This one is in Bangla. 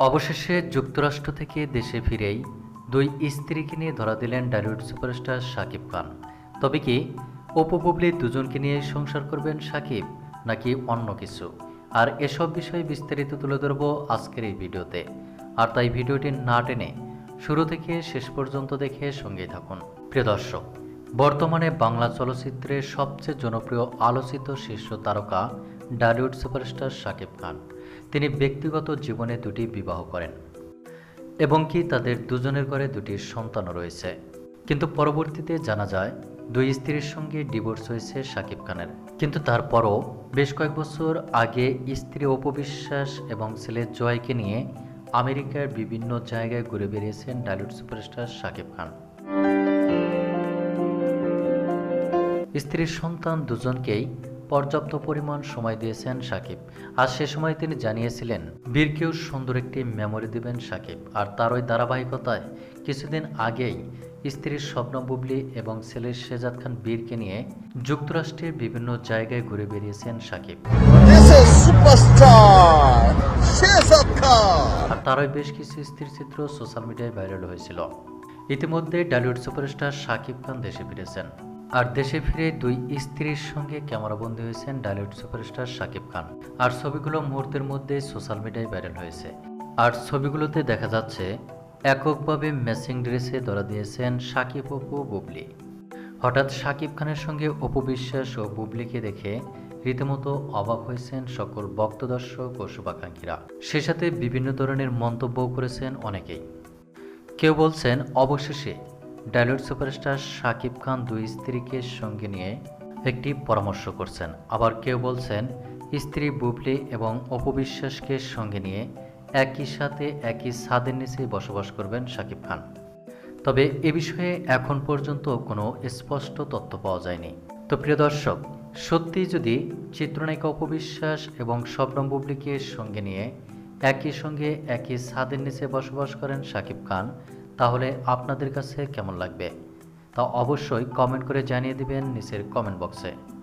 অবশেষে যুক্তরাষ্ট্র থেকে দেশে ফিরেই দুই স্ত্রীকে নিয়ে ধরা দিলেন ডালিউড সুপারস্টার শাকিব খান। তবে কি অপু দুজনকে নিয়ে সংসার করবেন শাকিব, নাকি অন্য কিছু? আর এসব বিষয়ে বিস্তারিত তুলে ধরব আজকের এই ভিডিওতে। আর তাই ভিডিওটি না টেনে শুরু থেকে শেষ পর্যন্ত দেখে সঙ্গেই থাকুন। প্রিয় দর্শক, বর্তমানে বাংলা চলচ্চিত্রের সবচেয়ে জনপ্রিয় আলোচিত শীর্ষ তারকা ডালিউড সুপারস্টার শাকিব খান। তিনি ব্যক্তিগত জীবনে দুটি বিবাহ করেন এবং কি তাদের দুজনের ঘরে দুটি সন্তানও রয়েছে। কিন্তু পরবর্তীতে জানা যায়, দুই স্ত্রীর সঙ্গে ডিভোর্স হয়েছে শাকিব খানের। কিন্তু তারপরও বেশ কয়েক বছর আগে স্ত্রী অপবিশ্বাস এবং ছেলে জয়কে নিয়ে আমেরিকার বিভিন্ন জায়গায় ঘুরে বেরিয়েছেন ডালিউড সুপারস্টার শাকিব খান। স্ত্রীর সন্তান দুজনকেই পর্যাপ্ত পরিমাণ সময় দিয়েছেন সাকিব। আর সে সময় তিনি জানিয়েছিলেন বীরকেও সুন্দর একটি মেমোরি দিবেন সাকিব। আর তার ওই ধারাবাহিকতায় কিছুদিন আগেই স্ত্রীর স্বপ্ন বুবলি এবং ছেলের শেজাদ খান বীরকে নিয়ে যুক্তরাষ্ট্রের বিভিন্ন জায়গায় ঘুরে বেরিয়েছেন সাকিব. আর তারই বেশ কিছু স্থির চিত্র সোশ্যাল মিডিয়ায় ভাইরাল হয়েছিল। ইতিমধ্যে ডালিউড সুপারস্টার শাকিব খান দেশে ফিরেছেন। আর দেশে ফিরে দুই স্ত্রীর সঙ্গে ক্যামেরাবন্দি হয়েছেন ডালিউড সুপারস্টার শাকিব খান। আর ছবিগুলো মুহূর্তের মধ্যে সোশ্যাল মিডিয়ায় ভাইরাল হয়েছে। আর ছবিগুলোতে দেখা যাচ্ছে, এককভাবে ম্যাচিং ড্রেসে ধরা দিয়েছেন শাকিব অপু বুবলি। হঠাৎ শাকিব খানের সঙ্গে অপু বিশ্বাস ও বুবলিকে দেখে রীতিমতো অবাক হয়েছেন সকল ভক্ত দর্শক ও শুভাকাঙ্ক্ষীরা। সে সাথে বিভিন্ন ধরনের মন্তব্য করেছেন অনেকেই। কেউ বলছেন, অবশেষে ডায়লগ সুপারস্টার শাকিব খান দুই স্ত্রীকে সঙ্গে নিয়ে একটি পরামর্শ করছেন। আবার কেউ বলছেন, স্ত্রী বুবলি এবং অপবিশ্বাসকে সঙ্গে নিয়ে একই সাথে একই ছাদের নিচে বসবাস করবেন শাকিব খান। তবে এ বিষয়ে এখন পর্যন্ত কোনো স্পষ্ট তথ্য পাওয়া যায়নি। তো প্রিয় দর্শক, সত্যি যদি চিত্রনায়িকা অপবিশ্বাস এবং শবনম বুবলিকে সঙ্গে নিয়ে একই সঙ্গে একই ছাদের নিচে বসবাস করেন শাকিব খান তাহলে আপনাদের কাছে কেমন লাগবে? তা অবশ্যই কমেন্ট করে জানিয়ে দিবেন নিচের কমেন্ট বক্সে